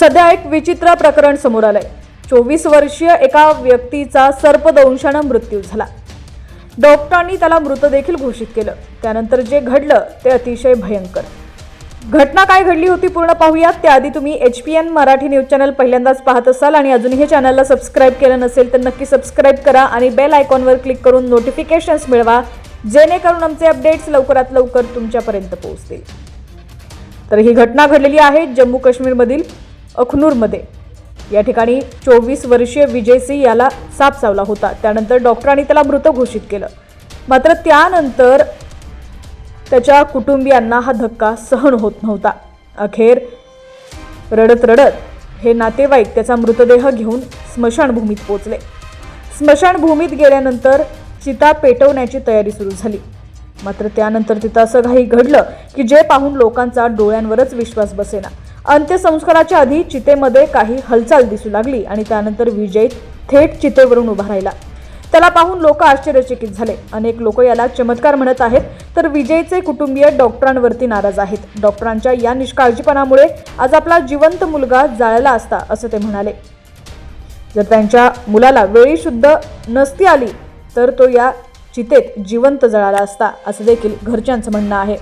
सध्या एक विचित्र प्रकरण समोर आलंय. चोवीस वर्षीय एका व्यक्तीचा सर्पदंशानं मृत्यू झाला. डॉक्टरांनी त्याला मृत देखील घोषित केलं. त्यानंतर जे घडलं ते अतिशय भयंकर. घटना काय घडली होती पूर्ण पाहूयात. त्याआधी तुम्ही H P N Marathi news channel पहिल्यांदाच पाहत असाल आणि अजूनही चॅनलला सबस्क्राईब केलं नसेल तर नक्की सबस्क्राईब करा आणि बेल आयकॉनवर क्लिक करून नोटिफिकेशन्स मिळवा जेणेकरून आमचे अपडेट्स लवकरात लवकर तुमच्यापर्यंत पोहोचतील. तर ही घटना घडलेली आहे जम्मू काश्मीरमधील अखनूरमध्ये. या ठिकाणी चोवीस वर्षीय विजय सिंह याला साप चावला होता. त्यानंतर डॉक्टरांनी त्याला मृत घोषित केलं. मात्र त्यानंतर त्याच्या कुटुंबियांना हा धक्का सहन होत नव्हता. अखेर रडत रडत हे नातेवाईक त्याचा मृतदेह घेऊन स्मशानभूमीत पोचले स्मशानभूमीत गेल्यानंतर चिता पेटवण्याची तयारी सुरू झाली. मात्र त्यानंतर तिथं असं काही घडलं की जे पाहून लोकांचा डोळ्यांवरच विश्वास बसेना. अंत्यसंस्काराच्या आधी चितेमध्ये काही हालचाल दिसू लागली आणि त्यानंतर विजय थेट चितेवरून उभा राहिला. त्याला पाहून लोक आश्चर्यचकित झाले. अनेक लोक याला चमत्कार म्हणत आहेत तर विजयचे कुटुंबीय डॉक्टरांवरती नाराज आहेत. डॉक्टरांच्या या निष्काळजीपणामुळे आज आपला जिवंत मुलगा जाळला असता असं ते म्हणाले. जर त्यांच्या मुलाला वेळी शुद्ध नसती आली तर तो या चितेत जिवंत जळाला असता असं देखील घरच्यांचं म्हणणं आहे.